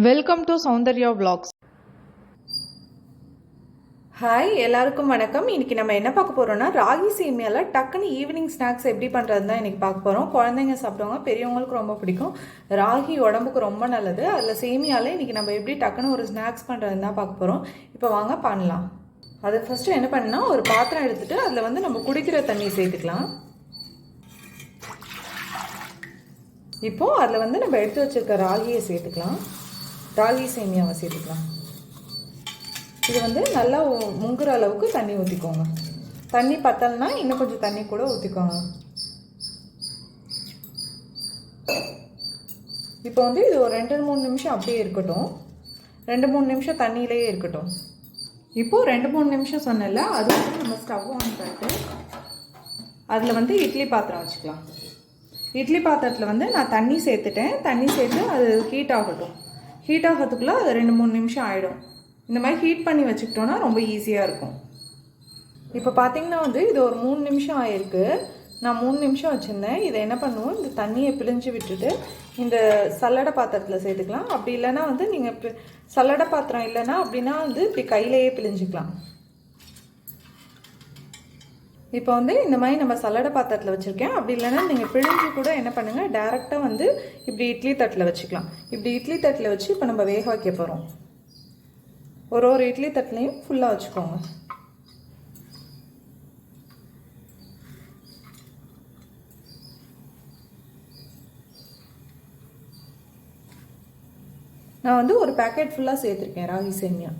Welcome to Soundarya vlogs. Hi எல்லாருக்கும் வணக்கம். இன்னைக்கு நம்ம என்ன பார்க்க போகிறோம்னா ராகி சேமியால டக்குன்னு ஈவினிங் ஸ்நாக்ஸ் எப்படி பண்ணுறது தான் இன்றைக்கி பார்க்க போகிறோம் குழந்தைங்க சாப்பிடுவாங்க பெரியவங்களுக்கு ரொம்ப பிடிக்கும். ராகி உடம்புக்கு ரொம்ப நல்லது. அதில் சேமியால இன்னைக்கு நம்ம எப்படி டக்குன்னு ஒரு ஸ்நாக்ஸ் பண்ணுறதுன்னு தான் பார்க்க போகிறோம் இப்போ வாங்க பண்ணலாம். அது ஃபஸ்ட்டு என்ன பண்ணால் ஒரு பாத்திரம் எடுத்துகிட்டு அதில் வந்து நம்ம குடிக்கிற தண்ணி சேர்த்துக்கலாம். இப்போது அதில் வந்து நம்ம எடுத்து வச்சிருக்க ராகியை சேர்த்துக்கலாம். ராகி சேமியாவை சேர்த்துக்கலாம். இது வந்து நல்லா முங்குற அளவுக்கு தண்ணி ஊற்றிக்கோங்க தண்ணி பத்தலைன்னா இன்னும் கொஞ்சம் தண்ணி கூட ஊற்றிக்கோங்க இப்போ வந்து இது ஒரு ரெண்டு மூணு நிமிஷம் அப்படியே இருக்கட்டும். ரெண்டு மூணு நிமிஷம் தண்ணியிலேயே இருக்கட்டும். இப்போது ரெண்டு மூணு நிமிஷம் சொன்னல அது வந்து நம்ம ஸ்டவ் ஆன் பண்ணிட்டு அதில் வந்து இட்லி பாத்திரம் வச்சுக்கலாம். இட்லி பாத்திரத்தில் வந்து நான் தண்ணி சேர்த்துட்டேன். தண்ணி சேர்த்து அது ஹீட் ஆகட்டும். ஹீட் ஆகிறதுக்குள்ளே அது ரெண்டு மூணு நிமிஷம் ஆகிடும் இந்த மாதிரி ஹீட் பண்ணி வச்சுக்கிட்டோன்னா ரொம்ப ஈஸியாக இருக்கும். இப்போ பார்த்தீங்கன்னா வந்து இது ஒரு மூணு நிமிஷம் ஆயிருக்கு. நான் மூணு நிமிஷம் வச்சுருந்தேன். இதை என்ன பண்ணுவோம்? இந்த தண்ணியை பிழிஞ்சு விட்டுட்டு இந்த சல்லடை பாத்திரத்தில் சேர்த்துக்கலாம். அப்படி இல்லைன்னா வந்து நீங்கள் சல்லடை பாத்திரம் இல்லைன்னா அப்படின்னா வந்து இப்படி கையிலேயே பிழிஞ்சிக்கலாம். இப்போ வந்து இந்த மாதிரி நம்ம சல்லடை பாத்திரத்தில் வச்சுருக்கேன். அப்படி இல்லைன்னா நீங்கள் பிழிஞ்சு கூட என்ன பண்ணுங்கள் டேரெக்டாக வந்து இப்படி இட்லி தட்டில் வச்சுக்கலாம். இப்படி இட்லி தட்டில் வச்சு இப்போ நம்ம வேக வைக்க போகிறோம் ஒரு ஒரு இட்லி தட்டிலையும் ஃபுல்லாக வச்சுக்கோங்க. நான் வந்து ஒரு பேக்கெட் ஃபுல்லாக சேர்த்துருக்கேன் ராகி சேமியா.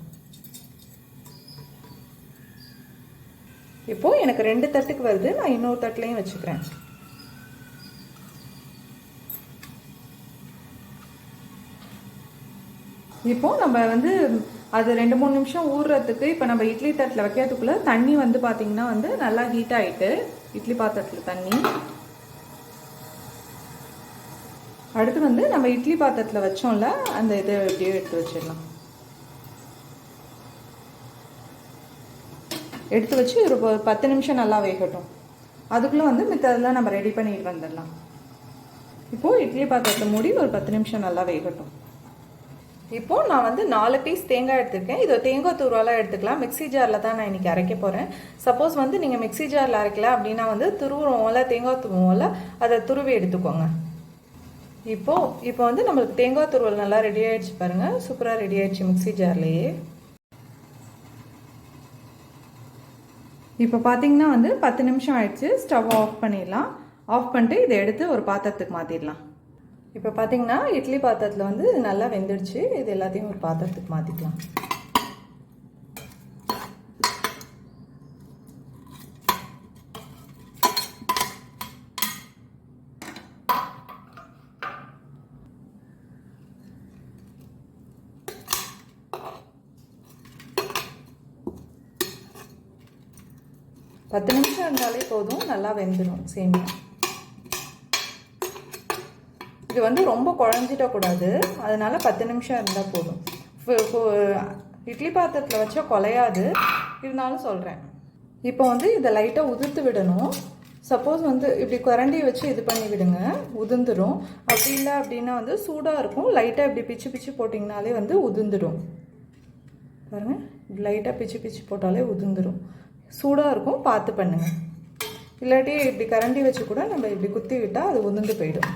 இப்போது எனக்கு ரெண்டு தட்டுக்கு வருது நான் இன்னொரு தட்டுலையும் வச்சுக்கிறேன். இப்போது நம்ம வந்து அது ரெண்டு மூணு நிமிஷம் ஊறுறதுக்கு இப்போ நம்ம இட்லி தட்டில் வைக்கிறதுக்குள்ளே தண்ணி வந்து பார்த்திங்கன்னா வந்து நல்லா ஹீட் ஆகிட்டு இட்லி பாத்திரத்தில் தண்ணி. அடுத்து வந்து நம்ம இட்லி பாத்திரத்தில் வச்சோம்ல அந்த இதை அப்படியே எடுத்து வச்சிடலாம். எடுத்து வச்சு ஒரு பத்து நிமிஷம் நல்லா வேகட்டும். அதுக்குள்ளே வந்து மித்ததெல்லாம் நம்ம ரெடி பண்ணிட்டு வந்துடலாம். இப்போது இட்லி பாத்திரத்தை மூடி ஒரு பத்து நிமிஷம் நல்லா வேகட்டும். இப்போது நான் வந்து நாலு பீஸ் தேங்காய் எடுத்துருக்கேன். இது தேங்காய் துருவெல்லாம் எடுத்துக்கலாம். மிக்ஸி ஜாரில் தான் நான் இன்றைக்கி அரைக்க போகிறேன் சப்போஸ் வந்து நீங்கள் மிக்ஸி ஜாரில் அரைக்கல அப்படின்னா வந்து துருவுறோம்ல தேங்காய் துருவோம்ல அதை துருவி எடுத்துக்கோங்க. இப்போது இப்போ வந்து நம்மளுக்கு தேங்காய் துருவல் நல்லா ரெடி ஆகிடுச்சு பாருங்கள் சூப்பராக ரெடி ஆகிடுச்சு மிக்ஸி ஜார்லேயே இப்போ பார்த்தீங்கன்னா வந்து பத்து நிமிஷம் ஆயிடுச்சு. ஸ்டவ் ஆஃப் பண்ணிடலாம். ஆஃப் பண்ணிட்டு இதை எடுத்து ஒரு பாத்திரத்துக்கு மாற்றிடலாம் இப்போ பார்த்தீங்கன்னா இட்லி பாத்திரத்தில் வந்து நல்லா வெந்துடுச்சு. இது எல்லாத்தையும் ஒரு பாத்திரத்துக்கு மாற்றிக்கலாம் பத்து நிமிஷம் இருந்தாலே போதும் நல்லா வெந்துடும் சேமியா. இது வந்து ரொம்ப குழஞ்சிடக்கூடாது அதனால் பத்து நிமிஷம் இருந்தால் போதும். இட்லி பாத்திரத்தில் வச்சா குலையாது. இருந்தாலும் சொல்கிறேன் இப்போ வந்து இதை லைட்டாக உதிர்த்து விடணும். சப்போஸ் வந்து இப்படி குரண்டியை வச்சு இது பண்ணி விடுங்க. உதிர்ந்துடும் அப்படி இல்லை அப்படின்னா வந்து சூடாக இருக்கும். லைட்டாக இப்படி பிச்சு பிச்சு போட்டிங்கனாலே வந்து உதிர்ந்துடும் பாருங்கள் லைட்டாக பிச்சு பிச்சு போட்டாலே உதிர்ந்துடும் சூடாக இருக்கும் பார்த்து பண்ணுங்கள் இல்லாட்டி இப்படி கரண்டி வச்சு கூட நம்ம இப்படி குத்தி விட்டால் அது உதிர்ந்து போயிடும்.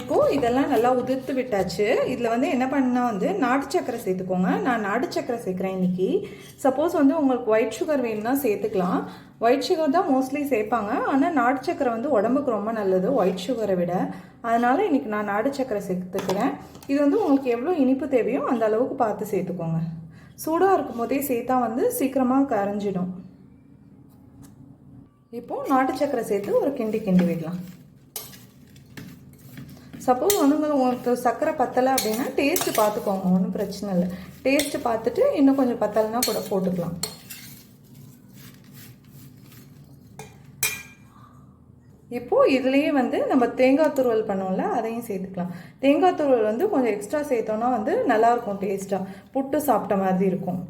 இப்போது இதெல்லாம் நல்லா உதிர்த்து விட்டாச்சு. இதில் வந்து என்ன பண்ணால் வந்து நாட்டு சக்கரை சேர்த்துக்கோங்க. நான் நாட்டு சக்கரை சேர்க்குறேன் இன்றைக்கி சப்போஸ் வந்து உங்களுக்கு ஒயிட் சுகர் வேணும்னா சேர்த்துக்கலாம். ஒயிட் சுகர் தான் மோஸ்ட்லி சேர்ப்பாங்க. ஆனால் நாட்டு சக்கரை வந்து உடம்புக்கு ரொம்ப நல்லது ஒயிட் சுகரை விட. அதனால் இன்றைக்கி நான் நாட்டு சக்கரை சேர்த்துக்கிறேன். இது வந்து உங்களுக்கு எவ்வளோ இனிப்பு தேவையோ அந்த அளவுக்கு பார்த்து சேர்த்துக்கோங்க. சூடாக இருக்கும் போதே சேர்த்தா வந்து சீக்கிரமாக கரைஞ்சிடும். இப்போது நாட்டு சக்கரை சேர்த்து ஒரு கிண்டி கிண்டி விடலாம். சப்போஸ் வந்து உங்களுக்கு சர்க்கரை பத்தலை அப்படின்னா டேஸ்ட்டு பார்த்துக்கோங்க ஒன்றும் பிரச்சனை இல்லை. டேஸ்ட்டு பார்த்துட்டு இன்னும் கொஞ்சம் பத்தலைன்னா கூட போட்டுக்கலாம். இப்போது இதுலேயே வந்து நம்ம தேங்காய் துருவல் பண்ணோம்ல அதையும் சேர்த்துக்கலாம். தேங்காய் துருவல் வந்து கொஞ்சம் எக்ஸ்ட்ரா சேர்த்தோன்னா வந்து நல்லாயிருக்கும் டேஸ்ட்டாக புட்டு சாப்பிட்ட மாதிரி இருக்கும்.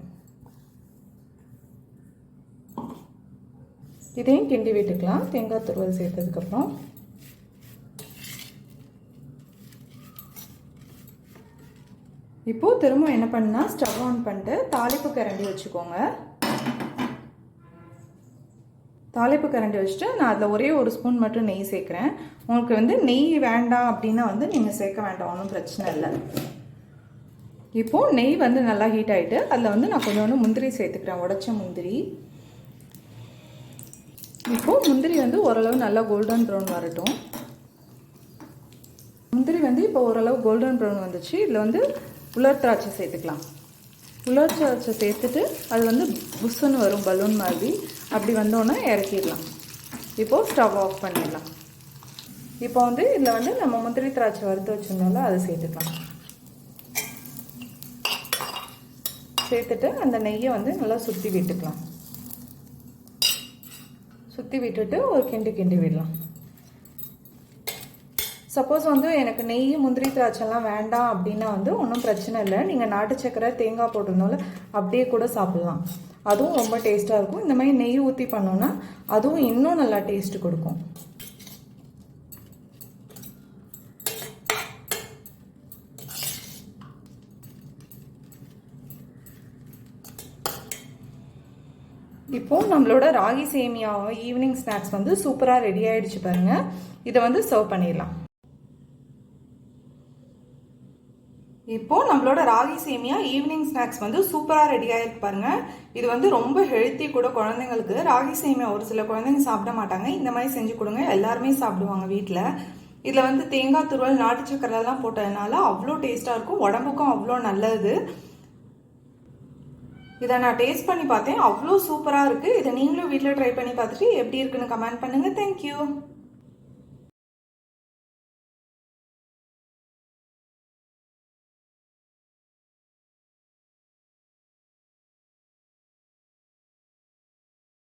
இதையும் கிண்டி விட்டுக்கலாம். தேங்காய் துருவல் சேர்த்ததுக்கப்புறம். இப்போது திரும்ப என்ன பண்ணால் ஸ்டவ் ஆன் பண்ணிட்டு தாளிப்பு கரண்டி வச்சுக்கோங்க. தாளிப்பு கரண்டி வச்சுட்டு நான் அதில் ஒரே ஒரு ஸ்பூன் மட்டும் நெய் சேர்க்குறேன். உங்களுக்கு வந்து நெய் வேண்டாம் அப்படின்னா வந்து நீங்கள் சேர்க்க வேண்டாம் ஒன்றும் பிரச்சனை இல்லை. இப்போது நெய் வந்து நல்லா ஹீட் ஆகிட்டு அதில் வந்து நான் கொஞ்சோண்டு முந்திரி சேர்த்துக்கிறேன் உடச்ச முந்திரி. இப்போது முந்திரி வந்து ஓரளவு நல்லா கோல்டன் ப்ரௌன் வரட்டும். முந்திரி வந்து இப்போ ஓரளவு கோல்டன் ப்ரௌன் வந்துச்சு. இதில் வந்து உலர் திராட்சை சேர்த்துக்கலாம். உலர் சேர்த்துட்டு அது வந்து புஷ்ஷுன்னு வரும் பலூன் மாதிரி. அப்படி வந்தோன்னே இறக்கிடலாம். இப்போது ஸ்டவ் ஆஃப் பண்ணிடலாம். இப்போ வந்து இதில் வந்து நம்ம முந்திரி திராட்சை வறுத்து வச்சுருந்தோம்ல அதை சேர்த்துக்கலாம். சேர்த்துட்டு அந்த நெய்யை வந்து நல்லா சுற்றி விட்டுக்கலாம். சுற்றி விட்டுட்டு ஒரு கிண்டு கிண்டி விடலாம். சப்போஸ் வந்து எனக்கு நெய் முந்திரி திராட்சைலாம் வேண்டாம் அப்படின்னா வந்து ஒன்றும் பிரச்சனை இல்லை. நீங்கள் நாட்டு சக்கரை தேங்காய் போட்டிருந்தோம்ல அப்படியே கூட சாப்பிட்லாம். அதுவும் ரொம்ப டேஸ்ட்டாக இருக்கும். இந்த மாதிரி நெய் ஊற்றி பண்ணோன்னா அதுவும் இன்னும் நல்லா டேஸ்ட் கொடுக்கும். இப்போது நம்மளோட ராகி சேமியாவும் ஈவினிங் ஸ்நாக்ஸ் வந்து சூப்பராக ரெடி ஆகிடுச்சு பாருங்கள் இதை வந்து சர்வ் பண்ணிடலாம். இப்போ நம்மளோட ராகி சேமியா ஈவினிங் ஸ்நாக்ஸ் வந்து சூப்பராக ரெடி ஆயிருக்கு பாருங்க. இது வந்து ரொம்ப ஹெல்த்தி கூட குழந்தைங்களுக்கு ராகி சேமியா ஒரு சில குழந்தைங்க சாப்பிட மாட்டாங்க. இந்த மாதிரி செஞ்சு கொடுங்க. எல்லாருமே சாப்பிடுவாங்க வீட்டில் இதில் வந்து தேங்காய் துருவல் நாட்டு சக்கரைலாம் போட்டதுனால அவ்வளோ டேஸ்ட்டாக இருக்கும். உடம்புக்கும் அவ்வளோ நல்லது. இதை நான் டேஸ்ட் பண்ணி பார்த்தேன். அவ்வளோ சூப்பராக இருக்குது இதை நீங்களும் வீட்டில் ட்ரை பண்ணி பார்த்துட்டு எப்படி இருக்குன்னு கமெண்ட் பண்ணுங்கள் தேங்க்யூ